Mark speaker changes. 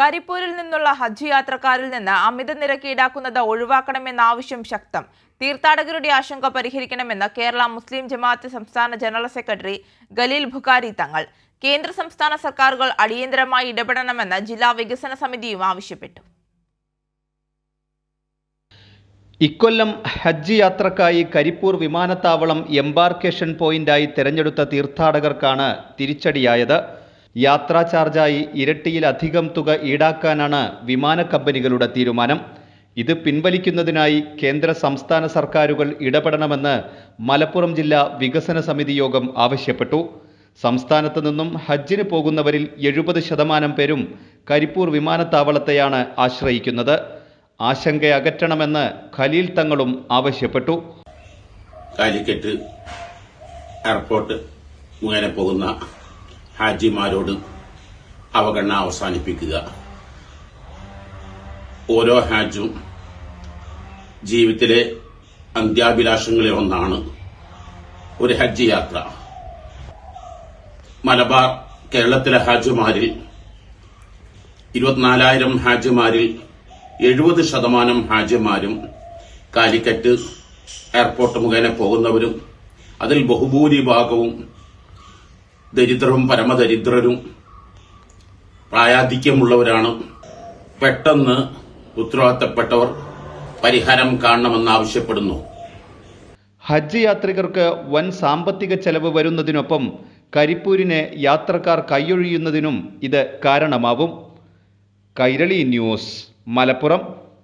Speaker 1: കരിപ്പൂരിൽ നിന്നുള്ള ഹജ്ജ് യാത്രക്കാരിൽ നിന്ന് അമിത നിരക്ക് ഈടാക്കുന്നത് ഒഴിവാക്കണമെന്ന ആവശ്യം ശക്തം. തീർത്ഥാടകരുടെ ആശങ്ക പരിഹരിക്കണമെന്ന് കേരള മുസ്ലിം ജമാഅത്ത് സംസ്ഥാന ജനറൽ സെക്രട്ടറി ഗലീൽ ബുഖാരി തങ്ങൾ. കേന്ദ്ര സംസ്ഥാന സർക്കാരുകൾ അടിയന്തരമായി ഇടപെടണമെന്ന് ജില്ലാ വികസന സമിതിയും ആവശ്യപ്പെട്ടു.
Speaker 2: ഇക്കൊല്ലം ഹജ്ജ് യാത്രക്കായി കരിപ്പൂർ വിമാനത്താവളം എംബാർക്കേഷൻ പോയിന്റായി തിരഞ്ഞെടുത്ത തീർത്ഥാടകർക്കാണ് തിരിച്ചടിയായത്. യാത്രാ ചാർജായി ഇരട്ടിയിലധികം തുക ഈടാക്കാനാണ് വിമാന കമ്പനികളുടെ തീരുമാനം. ഇത് പിൻവലിക്കുന്നതിനായി കേന്ദ്ര സംസ്ഥാന സർക്കാരുകൾ ഇടപെടണമെന്ന് മലപ്പുറം ജില്ലാ വികസന സമിതി യോഗം ആവശ്യപ്പെട്ടു. സംസ്ഥാനത്ത് നിന്നും ഹജ്ജിന് പോകുന്നവരിൽ എഴുപത് ശതമാനം പേരും കരിപ്പൂർ വിമാനത്താവളത്തെയാണ് ആശ്രയിക്കുന്നത്. ആശങ്ക അകറ്റണമെന്ന് ഖലീൽ തങ്ങളും ആവശ്യപ്പെട്ടു.
Speaker 3: കാലിക്കറ്റ് എയർപോർട്ട് മുഖേന പോകുന്ന ഹാജിമാരോട് അവഗണന അവസാനിപ്പിക്കുക. ഓരോ ഹാജും ജീവിതത്തിലെ അന്ത്യാഭിലാഷങ്ങളിൽ ഒന്നാണ് ഒരു ഹജ്ജ് യാത്ര. മലബാർ കേരളത്തിലെ ഹാജിമാരിൽ ഇരുപത്തിനാലായിരം ഹാജിമാരിൽ എഴുപത് ശതമാനം ഹാജിമാരും കാലിക്കറ്റ് എയർപോർട്ട് മുഖേന പോകുന്നവരും അതിൽ ബഹുഭൂരിഭാഗവും ദരിദ്രരും പരമദരിദ്രരും പ്രായാധിക്യമുള്ളവരാണ്. പെട്ടെന്ന് ഉത്തരവാദിത്തപ്പെട്ടവർ പരിഹാരം കാണണമെന്നാവശ്യപ്പെടുന്നു.
Speaker 2: ഹജ്ജ് യാത്രികർക്ക് വൻ സാമ്പത്തിക ചെലവ് വരുന്നതിനൊപ്പം കരിപ്പൂരിനെ യാത്രക്കാർ കൈയൊഴിയുന്നതിനും ഇത് കാരണമാവും. കൈരളി ന്യൂസ് മലപ്പുറം.